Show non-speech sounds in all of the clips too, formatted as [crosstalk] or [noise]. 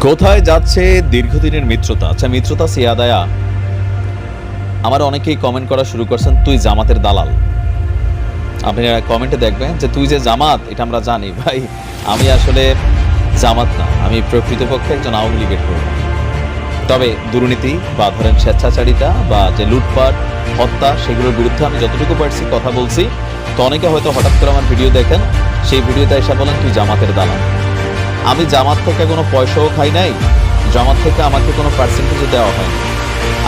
কোথায় যাচ্ছে দীর্ঘদিনের মিত্রতা? আচ্ছা মিত্রতা সিয়াদায়া। আমার অনেকেই কমেন্ট করা শুরু করছেন, তুই জামাতের দালাল। আপনি কমেন্টে দেখবেন যে, তুই যে জামাত, এটা আমরা জানি। [laughs] ভাই, আমি আসলে জামাত না, আমি প্রকৃতপক্ষে একজন আওয়ামী লীগের কর্মী। তবে দুর্নীতি বা ধরেন স্বেচ্ছাচারিতা বা যে লুটপাট, হত্যা, সেগুলোর বিরুদ্ধে আমি যতটুকু পারছি কথা বলছি। তো অনেকে হয়তো হঠাৎ করে আমার ভিডিও দেখেন, সেই ভিডিওতে এসে বলেন, তুই জামাতের দালাল। আমি জামাত থেকে কোনো পয়সাও খাই নাই, জামাত থেকে আমাকে কোনো পার্সেন্টেজও দেওয়া হয়নি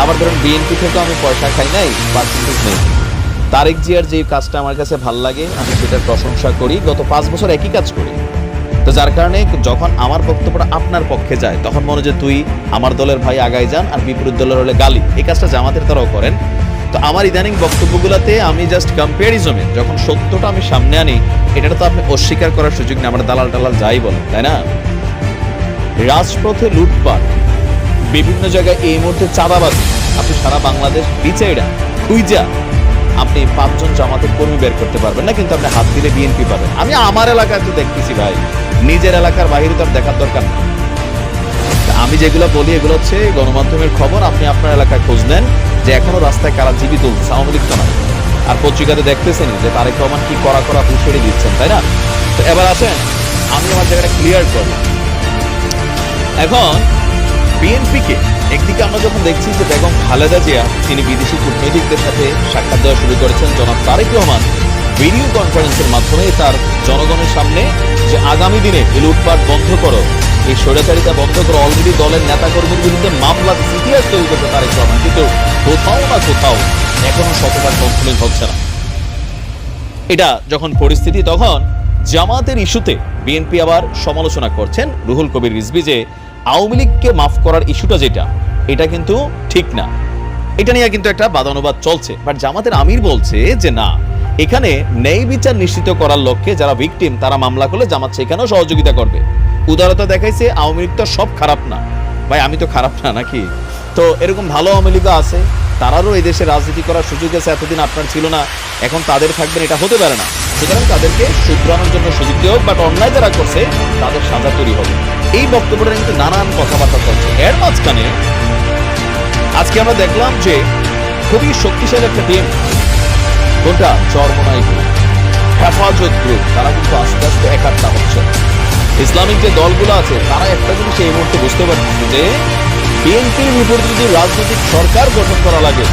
আবার ধরুন বিএনপি থেকেও আমি পয়সা খাই নাই পার্সেন্টেজ নেই। তারেক জিয়ার যে কাজটা আমার কাছে ভালো লাগে, আমি সেটার প্রশংসা করি, গত পাঁচ বছর একই কাজ করি। তো যার কারণে যখন আমার বক্তব্যটা আপনার পক্ষে যায়, তখন মনে যে তুই আমার দলের ভাই আগায় যান আর বিপরীত দলের হলে গালি। এই কাজটা জামাতের তারাও করেন। তো আমার ইদানিং বক্তব্যগুলোতে আমি জাস্ট কম্পারিজমে যখন সত্যটা আমি সামনে আনি এটা তো আপনি অস্বীকার করার সুযোগ নেই, আমরা দালাল টালাল যাই বলেন, তাই না? রাজপথে লুটপাট, বিভিন্ন জায়গায় এই মুহূর্তে চাঁদাবাজি, আপনি সারা বাংলাদেশ বিচাইরা খুইজা আপনি পাঁচজন জামাতের কর্মী বের করতে পারবেন না, কিন্তু আপনি হাত দিলে বিএনপি পাবেন। আমি আমার এলাকায় তো দেখতেছি ভাই, নিজের এলাকার বাইরে তো দেখার দরকার নেই। আমি যেগুলো বলি, এগুলো হচ্ছে গণমাধ্যমের খবর, আপনি আপনার এলাকায় খোঁজ নেন যে এখনও রাস্তায় কারা জীবিত আওয়ামী লীগ তো আর পত্রিকাতে দেখতেছেনই যে তারেক রহমান কি করা করা হুঁশিয়ারি দিচ্ছেন, তাই না? তো এবার আসেন, আমি আমার জায়গাটা ক্লিয়ার করব এখন, বিএনপিকে একদিকে আমরা যখন দেখছি যে বেগম খালেদা জিয়া, তিনি বিদেশি কূটনৈতিকদের সাথে সাক্ষাৎ দেওয়া শুরু করেছেন, জনাব তারেক রহমান ভিডিও কনফারেন্সের মাধ্যমে তার জনগণের সামনে যে আগামী দিনে লুটপাট বন্ধ করো এই স্বৈরাচারিতা বন্ধ করো অলরেডি দলের নেতাকর্মীর বিরুদ্ধে মামলা ইতিহাস তৈরি করছে তারেক রহমান কিন্তু কোথাও না কোথাও এখনও শতভাগ কমপ্লেন হচ্ছে না। এটা যখন পরিস্থিতি, তখন জামাতের ইস্যুতে বিএনপি আবার সমালোচনা করছেন রুহুল কবির রিজভি যে আওয়ামী লীগকে মাফ করার ইস্যুটা যেটা, এটা কিন্তু ঠিক না। এটা নিয়ে কিন্তু একটা বাদানুবাদ চলছে। বাট জামাতের আমির বলছে যে না, এখানে ন্যায় বিচার নিশ্চিত করার লক্ষ্যে যারা ভিকটিম তারা মামলা করলে জামাত সেখানেও সহযোগিতা করবে। উদারতা দেখাইছে, আওয়ামী লীগ তো সব খারাপ না। ভাই, আমি তো খারাপ না নাকি? তো এরকম ভালো আওয়ামী লীগও আছে, তারারও এই দেশে রাজনীতি করার সুযোগ আছে, এতদিন আপনার ছিল না, এখন তাদের থাকবেন, এটা হতে পারে না। সুতরাং তাদেরকে শুধরানোর জন্য সুযোগ দেওয়া হোক বাট অন্যায় যারা করছে, তাদের সাজা তৈরি হবে। এই বক্তব্যটা কিন্তু নানান কথাবার্তা চলছে। এর মাঝখানে আজকে আমরা দেখলাম যে খুবই শক্তিশালী একটা টিম কোনটা? চরমনাই গ্রুপ হেফাজত গ্রুপ তারা কিন্তু আস্তে আস্তে একাত্তা হচ্ছে। ইসলামিক যে দলগুলো আছে, তারা একটা জিনিস এই মুহূর্তে বুঝতে পারছে যে, বিএনপির বিপরীতে যদি রাজনৈতিক সরকার গঠন করা লাগে,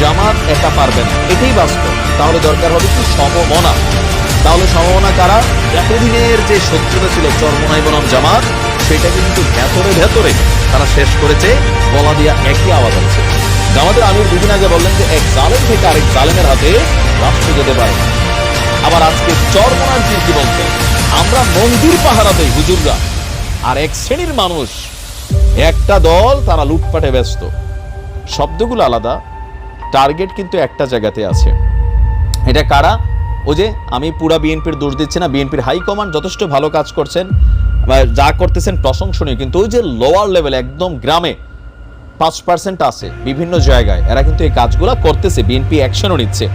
জামাত একা পারবে না। এটাই বাস্তব। তাহলে দরকার হবে কি সমমনা? তাহলে সমমনা কারা? এতদিনের যে শত্রুতা ছিল, চরমনাই বনাম জামাত সেটা কিন্তু ভেতরে ভেতরে তারা শেষ করেছে গলা দিয়া একই আওয়াজ হচ্ছে জামাতের আমির দুদিন আগে বললেন যে, এক জালেম থেকে আরেক জালেমের হাতে রাষ্ট্র যেতে পারে আবার আজকে চরমনার কি বলছে? আমরা মন্দির পাহারা দেই হুজুররা। আর এক শ্রেণির মানুষ, একটা দল তারা লুটপাটে ব্যস্ত। শব্দগুলো আলাদা, টার্গেট কিন্তু একটা জায়গাতে আছে। এটা কারা? ও যে আমি পুরা বিএনপির দোষ দিচ্ছি না, বিএনপির হাইকমান্ড যথেষ্ট ভালো কাজ করছেন যা করতেছেন প্রশংসনীয়, কিন্তু ওই যে লোয়ার লেভেল একদম গ্রামে পাঁচ পার্সেন্ট আছে বিভিন্ন জায়গায়, এরা কিন্তু এই কাজগুলো করতেছে, বিএনপি অ্যাকশনও নিচ্ছে।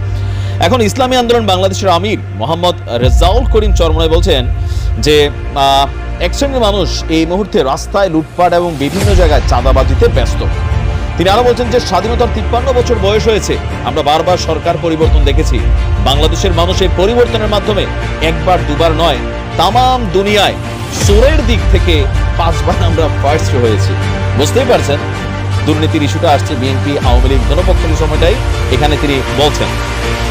এখন ইসলামী আন্দোলন বাংলাদেশের আমির মোহাম্মদ রেজাউল করিম চরমনায় বলছেন যে আহ, এক শ্রেণির মানুষ এই মুহূর্তে রাস্তায় লুটপাট এবং বিভিন্ন জায়গায় চাঁদাবাজিতে ব্যস্ত। তিনি আরও বলছেন যে স্বাধীনতার তিপ্পান্ন বছর বয়স হয়েছে। আমরা বারবার সরকার পরিবর্তন দেখেছি। বাংলাদেশের মানুষের পরিবর্তনের মাধ্যমে একবার দুবার নয় তামাম দুনিয়ায় সোরের দিক থেকে পাঁচবার আমরা ফার্স্ট হয়েছি। বুঝতেই পারছেন? দুর্নীতির ইস্যুটা আসছে বিএনপি, আওয়ামী লীগ জনপক্ষের সময়টাই। এখানে তিনি বলছেন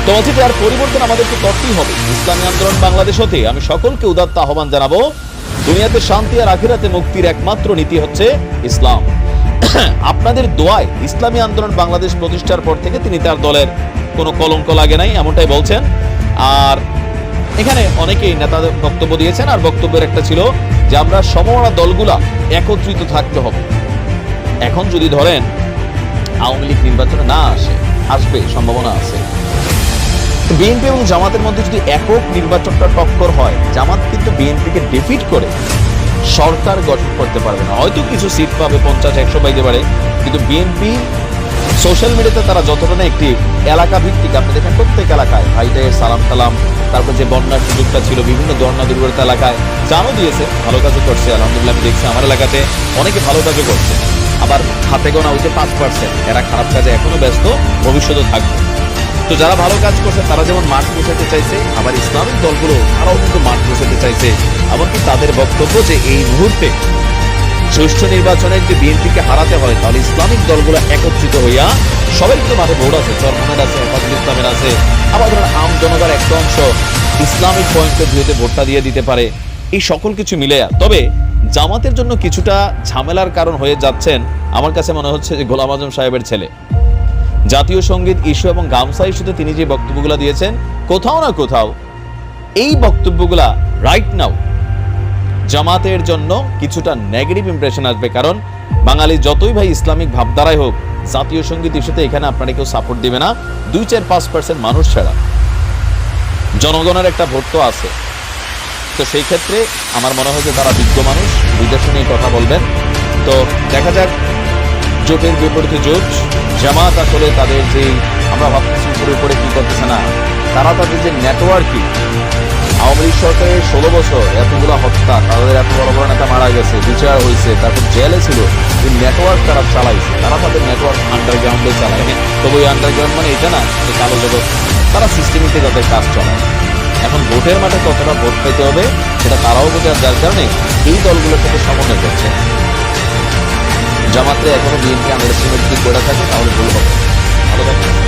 তো আর পরিবর্তন আমাদেরকে করতেই হবে। ইসলামী আন্দোলন বাংলাদেশ হতে আমি সকলকে উদাত্ত আহ্বান জানাব, দুনিয়াতে শান্তি আর আখিরাতে মুক্তির একমাত্র নীতি হচ্ছে ইসলাম। [clears throat] আপনাদের দোয়ায় ইসলামী আন্দোলন বাংলাদেশ প্রতিষ্ঠার পর থেকে তিনি তার দলের কোনো কলঙ্ক লাগে নাই, এমনটাই বলছেন। আর এখানে অনেকেই নেতাদের বক্তব্য দিয়েছেন, আর বক্তব্যের একটা ছিল যে আমরা সমমনা দলগুলা একত্রিত থাকতে হবে। এখন যদি ধরেন আওয়ামী লীগ নির্বাচনে না আসে, আসবে, সম্ভাবনা আছে। বিএনপি এবং জামাতের মধ্যে যদি একক নির্বাচনটা টক্কর হয়, জামাত কিন্তু বিএনপিকে ডিফিট করে সরকার গঠন করতে পারবে না। হয়তো কিছু সিট পাবে, পঞ্চাশ, একশো পাইতে পারে, কিন্তু বিএনপি সোশ্যাল মিডিয়াতে তারা যতটা না একটি এলাকা ভিত্তিক, আপনি দেখেন প্রত্যেক এলাকায় ভাইটাইয়ের সালাম টালাম তারপর যে বন্যার সুযোগটা ছিল, বিভিন্ন দর্ণা দুর্গতা এলাকায়, জানও দিয়েছে, ভালো কাজও করছে, আলহামদুলিল্লাহ, আমি দেখছি আমার এলাকাতে অনেকে ভালো কাজও করছে। আবার হাতে গোনা হচ্ছে পাঁচ পার্সেন্ট এরা খারাপ কাজে এখনও ব্যস্ত ভবিষ্যতে থাকবে। তো যারা ভালো কাজ করছে, তারা যেমন মাঠ বসাতে চাইছে, আবার ইসলামিক দলগুলো, তারাও কিন্তু মাঠ বসাতে চাইছে। এমনকি তাদের বক্তব্য যে এই মুহূর্তে সুষ্ঠু নির্বাচনে যদি বিএনপিকে হারাতে হয়, তাহলে ইসলামিক দলগুলো একত্রিত হইয়া সবাই কিন্তু মাঠে ভোট আছে। চরমনের আছে হেফাজুল ইসলামের আছে। আবার ধরেন আম জনতার একটা অংশ ইসলামিক পয়েন্টে ভিউতে ভোটটা দিয়ে দিতে পারে। এই সকল কিছু মিলে তবে জামাতের জন্য কিছুটা ঝামেলার কারণ হয়ে যাচ্ছেন আমার কাছে মনে হচ্ছে যে গোলাম আজম সাহেবের ছেলে। জাতীয় সংগীত ইস্যু এবং গামসা ইস্যুতে তিনি যে বক্তব্যগুলো দিয়েছেন, কোথাও না কোথাও এই বক্তব্যগুলা রাইট নাও জামাতের জন্য কিছুটা নেগেটিভ ইমপ্রেশন আসবে কারণ বাঙালি যতই ভাই ইসলামিক ভাবধারায় হোক, জাতীয় সংগীত ইস্যুতে এখানে আপনারা কেউ সাপোর্ট দিবে না। দুই চার পাঁচ পার্সেন্ট মানুষ ছাড়া। জনগণের একটা ভোট তো আছে। তো সেই ক্ষেত্রে আমার মনে হয় যে তারা বিজ্ঞ মানুষ, বিদেশ নিয়ে কথা বলবেন। তো দেখা যাক, জোটের বিপরীতে জোট, জামাত আসলে তাদের যে আমরা ভাবতেছি উপরে উপরে কি করতেছে না, তারা তাদের যে নেটওয়ার্কিং আওয়ামী লীগ সরকারের ষোলো বছর এতগুলো হত্যা, তাদের এত বড় বড় নেতা মারা গেছে, বিচার হয়েছে, তারপর জেলে ছিল, এই নেটওয়ার্ক তারা চালাইছে, তারা তাদের নেটওয়ার্ক আন্ডারগ্রাউন্ডে চালায়। তবে ওই আন্ডারগ্রাউন্ড মানে এটা না যে কালো জগৎ, তারা সিস্টেমিতে তাদের কাজ চালায়। এখন ভোটের মাঠে কতটা ভোট পেতে হবে সেটা তারাও বোঝে যার কারণে এই দলগুলো সাথে সমন্বয় করছে। জামাতে এখনও বিএনপি আন্ডার সিমেন্ট যদি করে থাকে তাহলে ভুল হবে। ভালো থাকবেন।